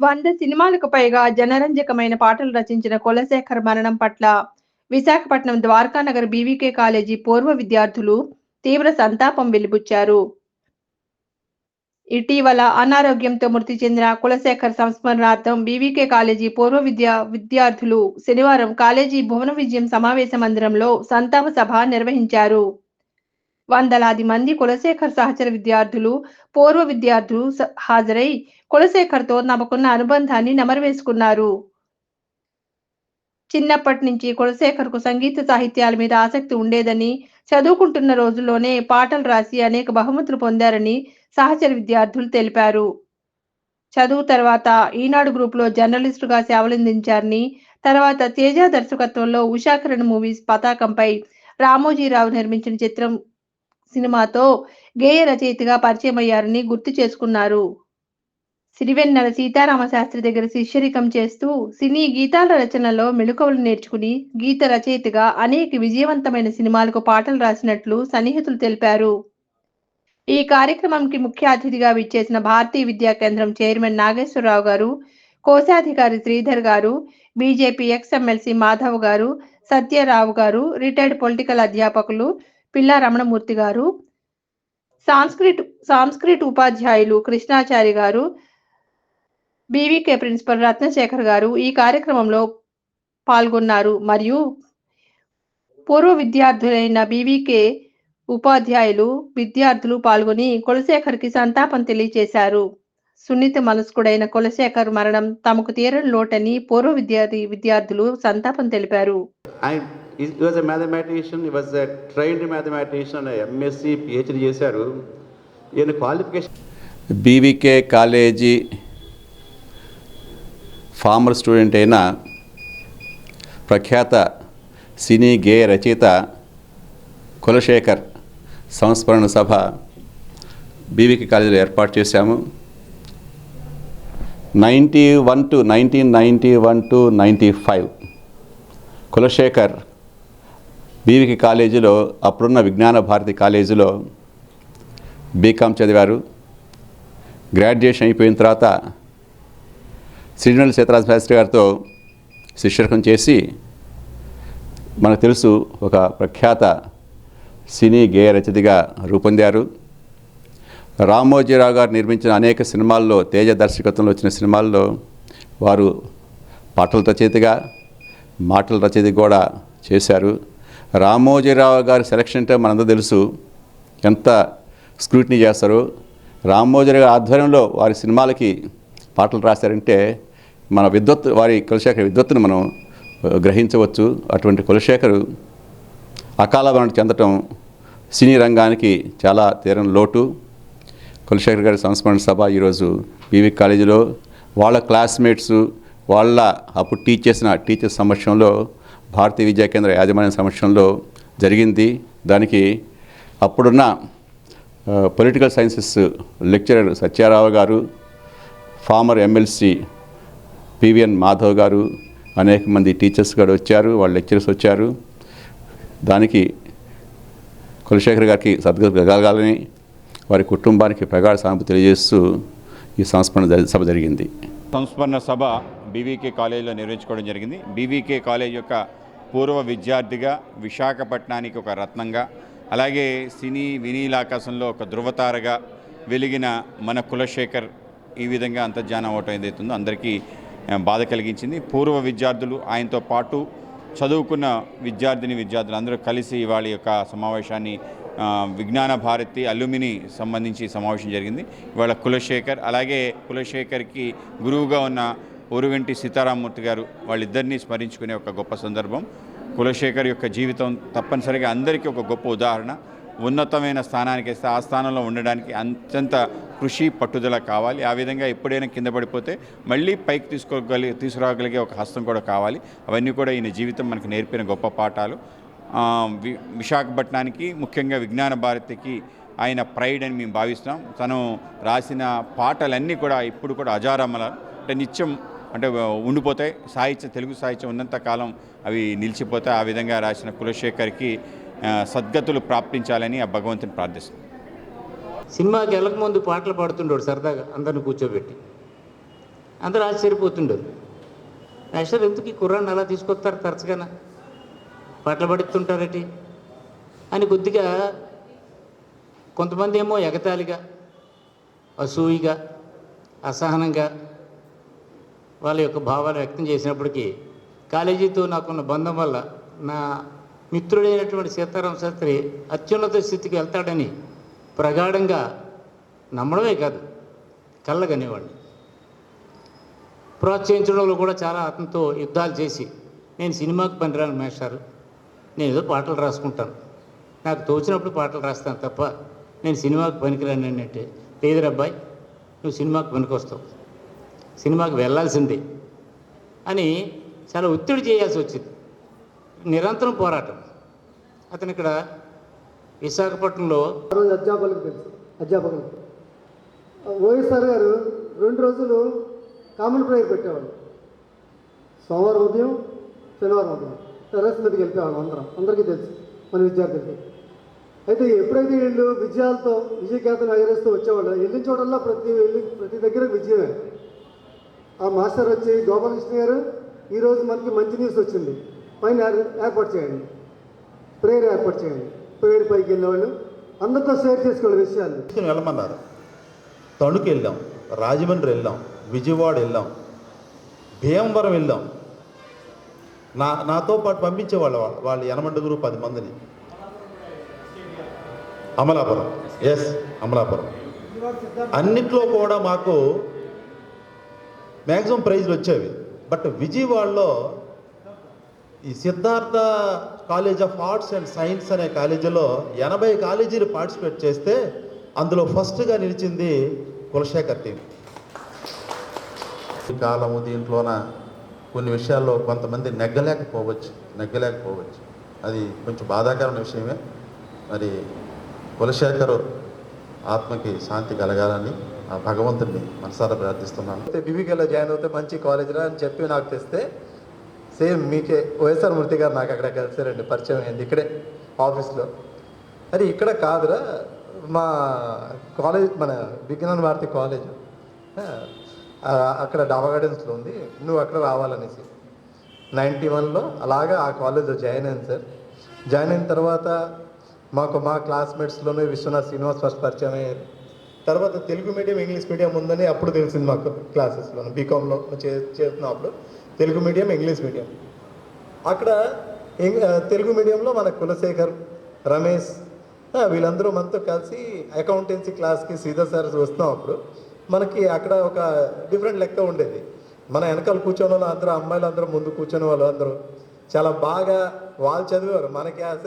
వంద సినిమాలకు పైగా జనరంజకమైన పాటలు రచించిన కులశేఖర్ మరణం పట్ల విశాఖపట్నం ద్వారకానగర్ బీవీకే కాలేజీ పూర్వ విద్యార్థులు తీవ్ర సంతాపం వెలిబుచ్చారు. ఇటీవల అనారోగ్యంతో మృతి చెందిన కులశేఖర్ సంస్మరణార్థం బీవీకే కాలేజీ పూర్వ విద్యా విద్యార్థులు శనివారం కాలేజీ భువన విజయం సమావేశ మందిరంలో సంతాప సభ నిర్వహించారు. వందలాది మంది కులశేఖర్ సహచర విద్యార్థులు పూర్వ విద్యార్థులు హాజరై కులశేఖర్తో తమకున్న అనుబంధాన్ని నెమరవేసుకున్నారు. చిన్నప్పటి నుంచి కులశేఖర్కు సంగీత సాహిత్యాల మీద ఆసక్తి ఉండేదని చదువుకుంటున్న రోజుల్లోనే పాటలు రాసి అనేక బహుమతులు పొందారని సహచర విద్యార్థులు తెలిపారు. చదువు తర్వాత ఈనాడు గ్రూప్లో జర్నలిస్టుగా సేవలందించారని తర్వాత తేజ దర్శకత్వంలో ఉషాకిరణ్ మూవీస్ పతాకంపై రామోజీరావు నిర్మించిన చిత్రం సినిమాతో గేయ రచయితగా పరిచయం అయ్యారని గుర్తు చేసుకున్నారు. సిరివెన్నెల సీతారామ శాస్త్రి దగ్గర శిష్యరికం చేస్తూ సినీ గీతాల రచనలో మెళుకువలు నేర్చుకుని గీత రచయితగా అనేక విజయవంతమైన సినిమాలకు పాటలు రాసినట్లు సన్నిహితులు తెలిపారు. ఈ కార్యక్రమంకి ముఖ్య అతిథిగా విచ్చేసిన భారతీయ విద్యా కేంద్రం చైర్మన్ నాగేశ్వరరావు గారు కోశాధికారి శ్రీధర్ గారు బీజేపీ ఎక్స్ ఎమ్మెల్సీ మాధవ్ గారు సత్యరావు గారు రిటైర్డ్ పొలిటికల్ అధ్యాపకులు పిల్లా రమణమూర్తి గారు సాంస్క్రిట్ సాంస్క్రిట్ ఉపాధ్యాయులు కృష్ణాచారి గారు బీవీకే ప్రిన్సిపల్ రత్నశేఖర్ గారు ఈ కార్యక్రమంలో పాల్గొన్నారు. మరియు పూర్వ విద్యార్థులైన బీవీకే ఉపాధ్యాయులు విద్యార్థులు పాల్గొని కులశేఖర్కి సంతాపం తెలియజేశారు సున్నిత మనస్కుడైన కులశేఖర్ మరణం తమకు తీరని లోటని పూర్వ విద్యార్థి విద్యార్థులు సంతాపం తెలిపారు. ఎంఎస్సి పిహెచ్డి చేశారు. ఈయన qualification BVK college former student అయిన ప్రఖ్యాత సినీ గేయ రచయిత కులశేఖర్ సంస్మరణ సభ బీవీకి కాలేజీలో ఏర్పాటు చేశాము. Ninety one to nineteen ninety one to ninety five Kulasekhar BVK కాలేజీలో అప్పుడున్న విజ్ఞాన భారతి కాలేజీలో బీకామ్ చదివారు. గ్రాడ్యుయేషన్ అయిపోయిన తర్వాత శ్రీనివాళ సీతారామ శాస్త్రి గారితో శిష్యర్కం చేసి మనకు తెలుసు ఒక ప్రఖ్యాత సినీ గేయ రచతిగా రూపొందారు. రామోజీరావు గారు నిర్మించిన అనేక సినిమాల్లో తేజ దర్శకత్వంలో వచ్చిన సినిమాల్లో వారు పాటల రచయితగా మాటల రచయిత కూడా చేశారు. రామోజీరావు గారి సెలక్షన్ అంటే మనందరూ తెలుసు ఎంత స్క్రూటినీ చేస్తారు. రామోజీరావు గారి ఆధ్వర్యంలో వారి సినిమాలకి పాటలు రాశారంటే మన విద్వత్ వారి కులశేఖర్ విద్వత్తును మనం గ్రహించవచ్చు. అటువంటి కులశేఖరు అకాల మరణం చెందటం సినీ రంగానికి చాలా తీరం లోటు. కులశేఖర్ గారి సంస్మరణ సభ ఈరోజు బీవీ కాలేజీలో. వాళ్ళ క్లాస్మేట్స్ వాళ్ళ అప్పుడు టీచ్ చేసిన టీచర్స్ సమక్షంలో భారతీయ విద్యా కేంద్ర యాజమాన్య సమక్షంలో జరిగింది. దానికి అప్పుడున్న పొలిటికల్ సైన్సెస్ లెక్చరర్ సత్యారావు గారు ఫార్మర్ ఎమ్మెల్సీ పివిఎన్ మాధవ్ గారు అనేక మంది టీచర్స్ కూడా వచ్చారు వాళ్ళ లెక్చరర్స్ వచ్చారు. దానికి కులశేఖర్ గారికి సద్గతి కలగాలని వారి కుటుంబానికి ప్రగాఢ సానుభూతి తెలియజేస్తూ ఈ సంస్మరణ సభ జరిగింది. సంస్మరణ సభ బీవీకే కాలేజీలో నిర్వహించుకోవడం జరిగింది. బీవీకే కాలేజ్ యొక్క పూర్వ విద్యార్థిగా విశాఖపట్నానికి ఒక రత్నంగా అలాగే సినీ వినీలాకాశంలో ఒక ధృవతారగా వెలిగిన మన కులశేఖర్ ఈ విధంగా అంతర్జానం అవటం ఏదైతుందో అందరికీ బాధ కలిగించింది. పూర్వ విద్యార్థులు ఆయనతో పాటు చదువుకున్న విద్యార్థిని విద్యార్థులు అందరూ కలిసి ఇవాళ యొక్క సమావేశాన్ని విజ్ఞాన భారతి అల్యూమిని సంబంధించి సమావేశం జరిగింది. ఇవాళ కులశేఖర్ అలాగే కులశేఖర్కి గురువుగా ఉన్న ఉరుగంటి సీతారామూర్తి గారు వాళ్ళిద్దరినీ స్మరించుకునే ఒక గొప్ప సందర్భం. కులశేఖర్ యొక్క జీవితం తప్పనిసరిగా అందరికీ ఒక గొప్ప ఉదాహరణ. ఉన్నతమైన స్థానానికి వస్తే ఆ స్థానంలో ఉండడానికి అత్యంత కృషి పట్టుదల కావాలి. ఆ విధంగా ఎప్పుడైనా కింద పడిపోతే మళ్ళీ పైకి తీసుకోగలి తీసుకురాగలిగే ఒక హస్తం కూడా కావాలి. అవన్నీ కూడా ఈయన జీవితం మనకు నేర్పిన గొప్ప పాఠాలు. వి- విశాఖపట్నానికి ముఖ్యంగా విజ్ఞాన భారతికి ఆయన ప్రైడ్ అని మేము భావిస్తున్నాం తను రాసిన పాటలన్నీ కూడా ఇప్పుడు కూడా అజారమల అంటే నిత్యం అంటే ఉండిపోతాయి. సాహిత్యం తెలుగు సాహిత్యం ఉన్నంత కాలం అవి నిలిచిపోతాయి. ఆ విధంగా రాసిన కులశేఖర్కి సద్గతులు ప్రాప్తించాలని ఆ భగవంతుని ప్రార్థిస్తున్నాం. సినిమాకి వెళ్ళకముందు పాటలు పాడుతుండేవాడు సరదాగా అందరిని కూర్చోబెట్టి. అందరూ ఆశ్చర్యపోతుండరు యాక్చువల్ ఎందుకు ఈ కుర్రాన్ని అలా తీసుకొస్తారు తరచుగా పాటలు పడుతుంటారటి? అని కొద్దిగా కొంతమంది ఏమో ఎగతాళిగా అసూయిగా అసహనంగా వాళ్ళ యొక్క భావాలు వ్యక్తం చేసినప్పటికీ కాలేజీతో నాకున్న బంధం వల్ల నా మిత్రుడైనటువంటి సీతారాం శాస్త్రి అత్యున్నత స్థితికి వెళ్తాడని ప్రగాఢంగా నమ్మడమే కాదు కళ్ళగనేవాడిని ప్రోత్సహించడంలో కూడా చాలా అతనితో యుద్ధాలు చేసి నేను సినిమాకి పనిరాను మేషారు నేను ఏదో పాటలు రాసుకుంటాను. నాకు తోచినప్పుడు పాటలు రాస్తాను తప్ప నేను సినిమాకి పనికిరాను అంటే లేదురా అబ్బాయి నువ్వు సినిమాకి పనికొస్తావు సినిమాకి వెళ్ళాల్సిందే అని చాలా ఒత్తిడి చేయాల్సి వచ్చింది. నిరంతరం పోరాటం. అతను ఇక్కడ విశాఖపట్నంలో రోజు అధ్యాపకులకు తెలుసు. అధ్యాపకులకు. వైఎస్ఆర్ గారు రెండు రోజులు కామన్ ప్రేయర్ పెట్టేవాళ్ళు. సోమవారం ఉదయం శనివారం ఉదయం. టెర్రస్ మీదకి వెళ్ళిపోయేవాళ్ళం అందరం. అందరికీ తెలుసు మన విద్యార్థులకి. అయితే ఎప్పుడైతే వీళ్ళు విజయాలతో విజయఖ్యాతను ఎగరేస్తూ వచ్చేవాళ్ళు వెళ్ళిన చోటల్లా ప్రతి వెళ్ళి ప్రతి దగ్గర విజయమే. ఆ మాస్టర్ వచ్చి గోపాలకృష్ణ గారు ఈరోజు మనకి మంచి న్యూస్ వచ్చింది. పైన ఏర్పాటు చేయండి. ప్రేయర్ ఏర్పాటు చేయండి. పేరు పైకి వెళ్ళేవాళ్ళు. అందరితో షేర్ చేసుకోవాలి విషయాలు. తీసుకుని వెళ్ళమన్నారు. తణుకు వెళ్ళాం రాజమండ్రి వెళ్ళాం విజయవాడ వెళ్ళాం భీమవరం వెళ్ళాం. నా నాతో పాటు పంపించేవాళ్ళు వాళ్ళు వాళ్ళు ఎనమండుగురు పది మందిని. అమలాపురం. ఎస్ అమలాపురం. అన్నిట్లో కూడా మాకు మ్యాక్సిమం ప్రైజ్లు వచ్చేవి. బట్ విజయవాడలో ఈ Siddhartha college of arts and science అనే కాలేజీలో ఎనభై కాలేజీలు పార్టిసిపేట్ చేస్తే అందులో ఫస్ట్గా నిలిచింది కులశేఖర్ టీం ఈ కాలము దీంట్లోన కొన్ని విషయాల్లో కొంతమంది నెగ్గలేకపోవచ్చు నెగ్గలేకపోవచ్చు. అది కొంచెం బాధాకరమైన విషయమే. మరి కులశేఖర్ ఆత్మకి శాంతి కలగాలని ఆ భగవంతుడిని మనసారా ప్రార్థిస్తున్నాను. అయితే బీబీకేలో జాయిన్ అవుతే మంచి కాలేజీరా అని చెప్పి నాకు తెస్తే సేమ్ మీకే వైఎస్ఆర్ మూర్తి గారు నాకు అక్కడ కలిసారండి పరిచయం అయింది ఇక్కడే ఆఫీస్లో. అరే ఇక్కడ కాదురా మా కాలేజ్ మన విజ్ఞాన భారతి కాలేజ్. అక్కడ డాబా గార్డెన్స్లో ఉంది నువ్వు అక్కడ రావాలనేసి. నైంటీ వన్లో అలాగా ఆ కాలేజ్లో జాయిన్ అయింది సార్. జాయిన్ అయిన తర్వాత మాకు మా క్లాస్మేట్స్లోనే విశ్వనాథ్ శ్రీనివాస్ ఫస్ట్ పరిచయం అయ్యారు. తర్వాత తెలుగు మీడియం ఇంగ్లీష్ మీడియం ఉందని అప్పుడు తెలిసింది మాకు క్లాసెస్లో బీకామ్లో చే చేస్తున్నాం అప్పుడు తెలుగు మీడియం ఇంగ్లీష్ మీడియం. అక్కడ తెలుగు మీడియంలో మన కులశేఖర్ రమేష్ వీళ్ళందరూ మనతో కలిసి అకౌంటెన్సీ క్లాస్కి సీదా సార్ వస్తున్నాం అప్పుడు. మనకి అక్కడ ఒక డిఫరెంట్ లెక్క ఉండేది. మన వెనకాల కూర్చొని వాళ్ళు అందరూ అమ్మాయిలు అందరూ ముందు కూర్చొని వాళ్ళు అందరూ చాలా బాగా వాళ్ళు చదివారు. మనకి ఆశ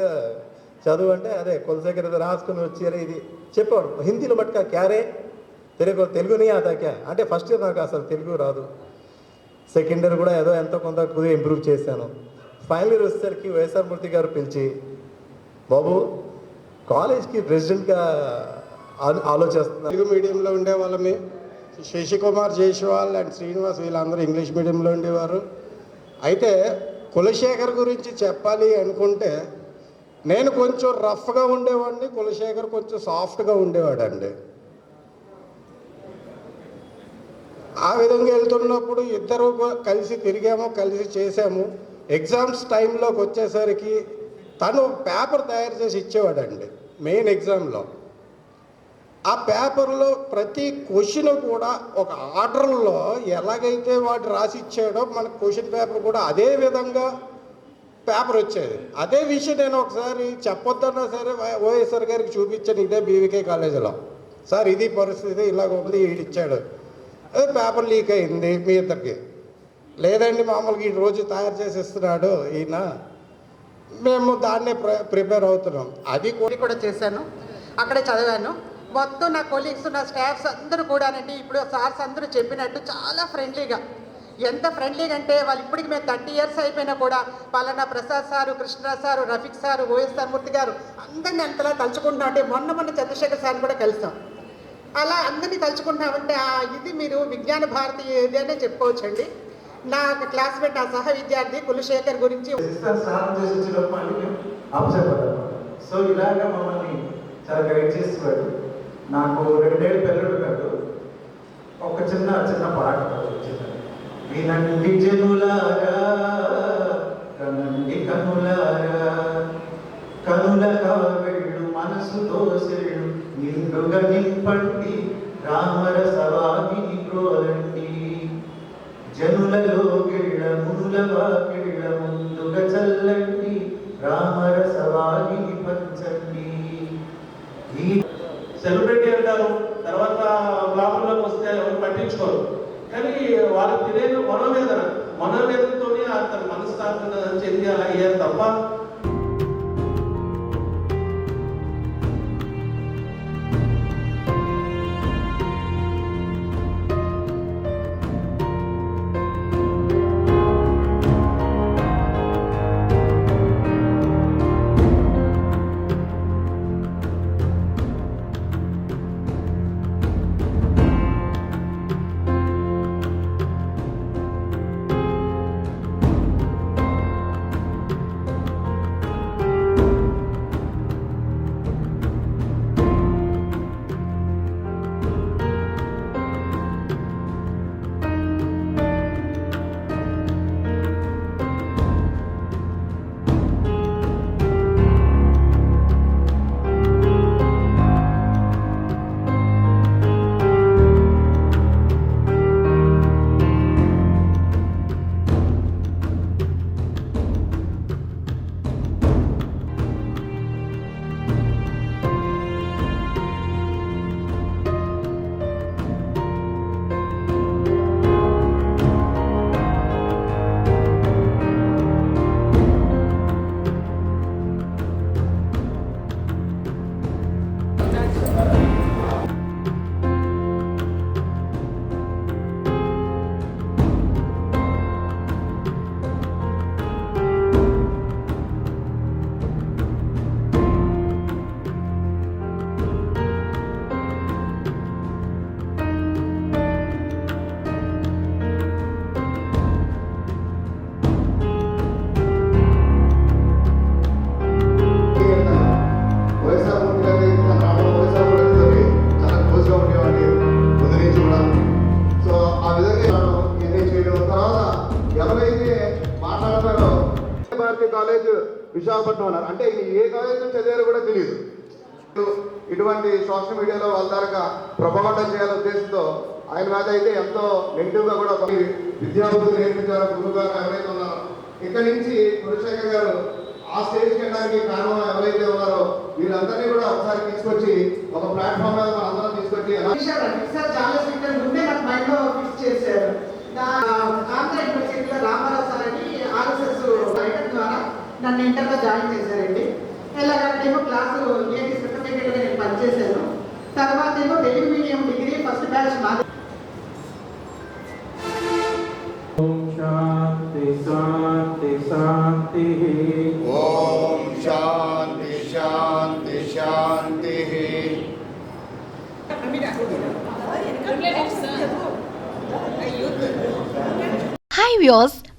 చదువు అంటే అదే కులశేఖర్ ఏదో రాసుకుని వచ్చి ఇది చెప్పాడు హిందీలో బట్క క్యారే? తెలుగు తెలుగుని ఆతా క్యా అంటే ఫస్ట్ ఇయర్ నాకు అసలు తెలుగు రాదు. సెకండ్ ఇయర్ కూడా ఏదో ఎంతో కొంత కొద్దిగా ఇంప్రూవ్ చేశాను. ఫైనల్ ఇయర్ వచ్చేసరికి వైఎస్ఆర్ మూర్తి గారు పిలిచి బాబు కాలేజ్కి ప్రెసిడెంట్గా ఆలోచిస్తున్నాను తెలుగు మీడియంలో ఉండే వాళ్ళమే. శశికుమార్ జైస్వాల్ అండ్ శ్రీనివాస్ వీళ్ళందరూ ఇంగ్లీష్ మీడియంలో ఉండేవారు. అయితే కులశేఖర్ గురించి చెప్పాలి అనుకుంటే నేను కొంచెం రఫ్గా ఉండేవాడిని కులశేఖర్ కొంచెం సాఫ్ట్గా ఉండేవాడండి. ఆ విధంగా వెళ్తున్నప్పుడు ఇద్దరు కలిసి తిరిగాము కలిసి చేసాము ఎగ్జామ్స్ టైంలోకి వచ్చేసరికి తను పేపర్ తయారు చేసి ఇచ్చేవాడండి మెయిన్ ఎగ్జామ్లో. ఆ పేపర్లో ప్రతి క్వశ్చన్ కూడా ఒక ఆర్డర్లో ఎలాగైతే వాడు రాసి ఇచ్చాడో మన క్వశ్చన్ పేపర్ కూడా అదే విధంగా పేపర్ వచ్చేది. అదే విషయం నేను ఒకసారి చెప్పొద్దన్నా సరే వై- గారికి చూపించాను ఇదే బీవీకే కాలేజీలో. సార్ ఇది పరిస్థితి ఇలాగ ఉంది ఇచ్చాడు. అదే పేపర్ లీక్ అయింది మీ ఇద్దరికి? లేదండి మామూలుగా ఈ రోజు తయారు చేసి ఇస్తున్నాడు ఈయన. మేము దాన్నే ప్రిపేర్ అవుతున్నాం. అది కూడా కూడా చేశాను. అక్కడే చదివాను. మొత్తం నా కొలీగ్స్ నా స్టాఫ్స్ అందరూ కూడానండి ఇప్పుడు సార్స్ అందరూ చెప్పినట్టు చాలా ఫ్రెండ్లీగా. ఎంత ఫ్రెండ్లీగా అంటే వాళ్ళు ఇప్పటికి మేము థర్టీ ఇయర్స్ అయిపోయినా కూడా పలానా Prasad sir Krishna sir Rafiq sir sir Murthy garu అందరిని ఎంతలా తలుచుకుంటున్నాం అంటే మొన్న మొన్న చంద్రశేఖర్ సార్ కూడా కలిసాం. అలా అందరినీ తలుచుకుంటామంటే ఆ ఇది మీరు విజ్ఞాన భారతి ఏది అనే చెప్పుకోవచ్చండి. నా క్లాస్మేట్ ఆ సహ విద్యార్థి కులశేఖర్ గురించి. సో ఇలాగా మమ్మల్ని చాలా గైడ్ చేసేవాడు. నాకు రెండేళ్ళు పిల్లడు కాదు ఒక చిన్న చిన్న పాట చిన్న వినండి జనులారా కనండి కనులారా కనుల కావే మనసుతో సెళ్ళు నిండుగా నింపండి. రామరసవాగిని క్రోలండి జనులలో గిళ్ళ మునుల వాకిళ్ళ ముందుగా చల్లండి. రామరసవాగిని పంచండి. ఈ సెలబ్రిటీ అంటారు. తర్వాత లాభంలోకి వస్తే ఎవరు పట్టించుకోరు. కానీ వాళ్ళకి తెలియని మనోవేదన. మనోవేదనతోనే అతను మనస్తాపన చెంది అలా అయ్యారు తప్ప అంటే ఏ కాలేజ్ చదివారో కూడా తెలియదు ఇటువంటి సోషల్ మీడియాలో వాళ్ళ ద్వారా ప్రభావితం చేయాలనే ఉద్దేశంతో ఆయన మీద అయితే ఎంతో నెగిటివ్గా కూడా కొన్ని విద్యార్థులు నేర్పించారు గురువు గారు ఎవరైతే ఉన్నారో ఇక్కడి నుంచి గురుశేఖర్ గారు ఆ స్టేజ్కి వెళ్ళడానికి కారణం ఎవరైతే ఉన్నారో వీళ్ళందరినీ కూడా ఒకసారి తీసుకొచ్చి ఒక ప్లాట్ఫామ్ మీద అందరం తీసుకొచ్చి చాలా ముందే నాకు మైండ్లో ఫిక్స్ చేశారు. నా ఆంధ్ర యూనివర్సిటీలో సార్ అని ఆర్ఎస్ఎస్ రైటర్ ద్వారా నన్ను ఇంటర్లో జాయిన్ చేశారండి. ఎలాగంటేమో క్లాసు ఏంటి సర్టిఫికేట్గా నేను పనిచేశాను. తర్వాత ఏమో Telugu medium degree first batch మాది. శాంతి శాంతి శాంతి. ఓం శాంతి శాంతి శాంతి. Hi views